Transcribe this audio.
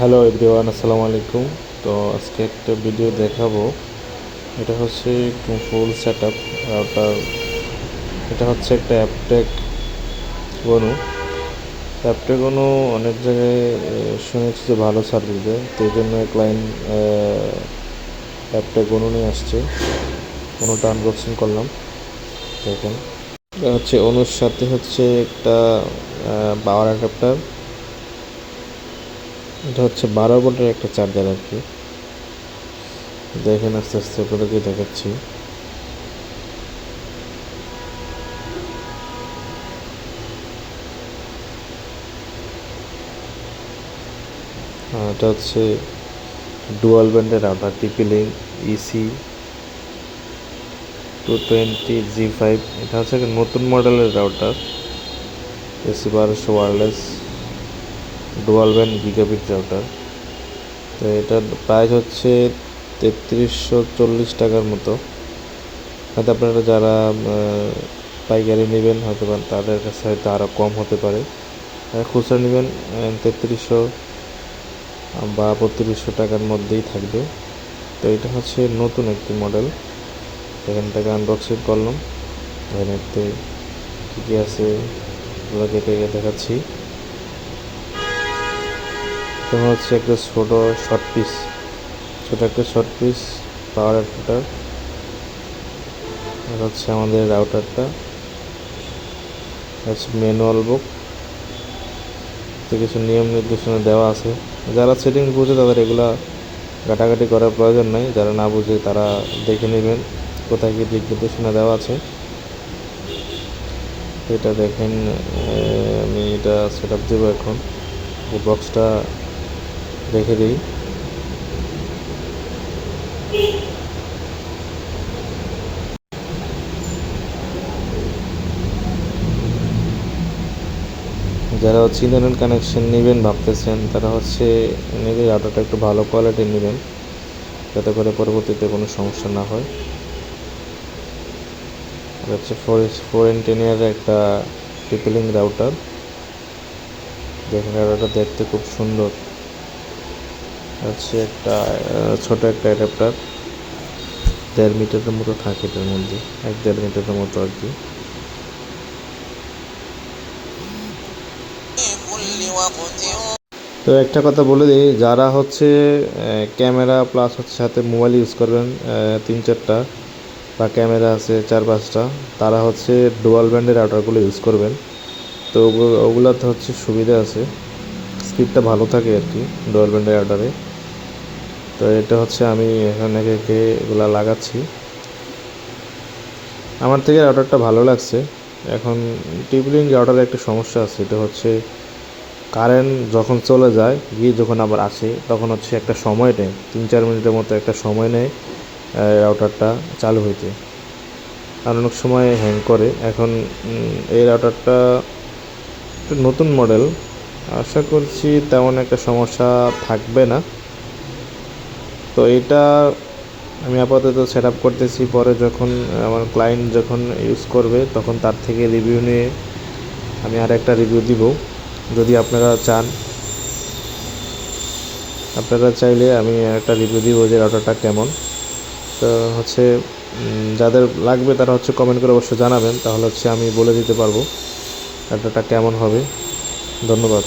Hello everyone, আসসালামু আলাইকুম। তো আজকে একটা ভিডিও দেখাবো। এটা হচ্ছে একটু ফুল সেট আপ এটা হচ্ছে একটা অ্যাপটেক গনু। অ্যাপটেক গনু অনেক জায়গায় শুনেছি যে ভালো সার্ভিস দেয়। তো এই জন্য ক্লায়েন্ট অ্যাপটেক গনু নিয়ে আসছে। গনুটা আনবক্সিং করলাম। দেখেন। হচ্ছে অনুর সাথে হচ্ছে একটা পাওয়ার অ্যাডাপ্টার এটা হচ্ছে বারো ভোল্টের একটা চার্জার আর কি। দেখেন আস্তে আস্তে আপনাদেরকে দেখাচ্ছি। এটা হচ্ছে ডুয়াল ব্যান্ডের router TP link EC two twenty G five এটা হচ্ছে একটা নতুন মডেলের রাউটার এসি বারোশো wireless dual band gigabit router তো এটার প্রাইস হচ্ছে তেত্রিশশো চল্লিশ টাকার মতো। হয়তো আপনারা যারা পাইকারি নেবেন, হয়তো তাদের কাছে হয়তো আরও কম হতে পারে। খুচরা নেবেন তেত্রিশশো বা বত্রিশশো টাকার মধ্যেই থাকবে। তো এটা হচ্ছে নতুন একটি মডেল এখান থেকে আনবক্সিং করলাম। এখানেতে কী কী আছে? ওগুলো কেটে দেখাচ্ছি। তোমার হচ্ছে একটা ছোট শর্ট পিস ছোট একটা শর্ট পিস পাওয়ার অ্যাডাপ্টার আর হচ্ছে আমাদের রাউটারটা হচ্ছে ম্যানুয়াল বুক কিছু নিয়ম নির্দেশনা দেওয়া আছে। যারা সেটিং বুঝে তাদের এগুলা ঘাটাঘাটি করার প্রয়োজন নাই। যারা না বুঝে তারা দেখে নেবেন কোথায় কি দিক নির্দেশনা দেওয়া আছে। এটা দেখেন আমি এটা সেট আপ দেবো এখন। বক্সটা রেখে দিই। যারা হচ্ছে ইন্টারনেট কানেকশন নেবেন, ভাবতেছেন, তারা হচ্ছে নিলে রাউটারটা একটু ভালো কোয়ালিটির নেবেন, যাতে করে পরবর্তীতে কোনো সমস্যা না হয়। হচ্ছে ফোর ফোর এর একটা টিপিলিং রাউটার দেখেন রাউটারটা দেখতে খুব সুন্দর। হচ্ছে একটা ছোট একটা অ্যাডাপ্টার দেড় মিটারের মতো থাকে এটার মধ্যে, এক দেড় মিটারের মতো আর কি। তো একটা কথা বলে দিই, যারা হচ্ছে ক্যামেরা প্লাস হচ্ছে সাথে মোবাইল ইউজ করবেন তিন চারটা বা ক্যামেরা আছে চার পাঁচটা, তারা হচ্ছে ডুয়াল ব্যান্ডের রাউটারগুলো ইউজ করবেন। তো ওগুলোতে হচ্ছে সুবিধা আছে। স্পিডটা ভালো থাকে আর কি ডুয়াল ব্যান্ডের রাউটারে তো এটা হচ্ছে আমি এখানে একে এগুলা লাগাচ্ছি। আমার থেকে রাউটারটা ভালো লাগছে। এখন টিপলিং রাউটারে একটা সমস্যা আছে। এটা হচ্ছে কারেন্ট যখন চলে যায় গিয়ে যখন আবার আসে, তখন হচ্ছে একটা সময় নেয়। তিন চার মিনিটের মতো একটা সময় নেয় রাউটারটা চালু হইতে। আর অনেক সময় হ্যাং করে। এখন এই রাউটারটা একটু নতুন মডেল আশা করছি তেমন একটা সমস্যা থাকবে না। তো এটা আমি আপাতত সেট আপ করতেছি। পরে যখন আমার ক্লায়েন্ট যখন ইউজ করবে, তখন তার থেকে রিভিউ নিয়ে আমি আর একটা রিভিউ দিব। যদি আপনারা চান, আপনারা চাইলে আমি একটা রিভিউ দিব যে রাউটারটা কেমন। তো হচ্ছে যাদের লাগবে তারা হচ্ছে কমেন্ট করে অবশ্যই জানাবেন। তাহলে হচ্ছে আমি বলে দিতে পারব রাউটারটা কেমন হবে। ধন্যবাদ।